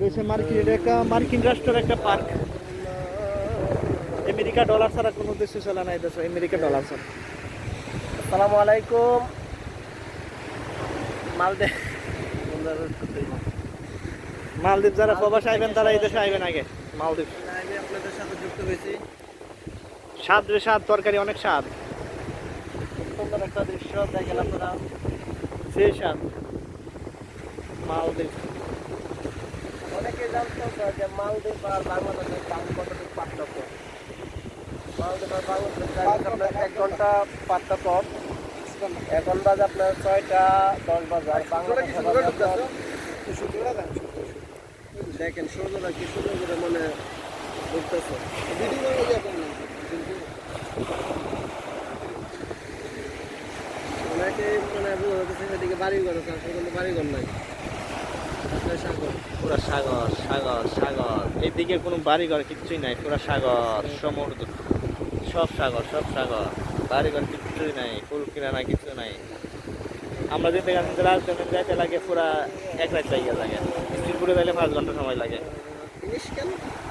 রয়েছে মার্কিন এটা একটা মার্কিন রাষ্ট্রের একটা পার্ক। আমেরিকা ডলার ছাড়া কোনো দেশে চলে না দেশে আমেরিকা ডলার ছাড়া। আসসালামু আলাইকুম। মালদ্বীপ। মালদ্বীপ যারা প্রবাসে আইবেন তারা এই দেশে আইবেন আগে। মালদ্বীপ। আপনাদের সাথে যুক্ত হয়েছি। স্বাদ রে স্বাদ তরকারি অনেক স্বাদ। সুন্দর একটা দৃশ্য দেখেন আপনারা। সেই স্বাদ। মালদ্বীপ। জানতো তো যে আপনার এক ঘণ্টা পার্থক্য এখন বাজে আপনার ছয়টা দশ বাজে আর বাংলাদেশে বাজে আপনার দেখেন সূর্যটা কি সুন্দর করে মানে ঘুরতেছে অনেকে মানে বোঝা যাচ্ছে বাড়ি ঘর বাড়ি ঘর নাই পুরা সাগর সাগর সাগর। এদিকে কোনো বাড়িঘর কিচ্ছুই নাই, পুরা সাগর, সমুদ্র। সব সাগর সব সাগর। বাড়িঘর কিচ্ছুই নাই, ফুল কিরানা কিছু নাই। আমরা যেতে গেলাম রাজধানী যাইতে লাগে পুরা এক রাত জায়গা লাগে। স্ত্রীপুরে যাইলে পাঁচ ঘণ্টা সময় লাগে।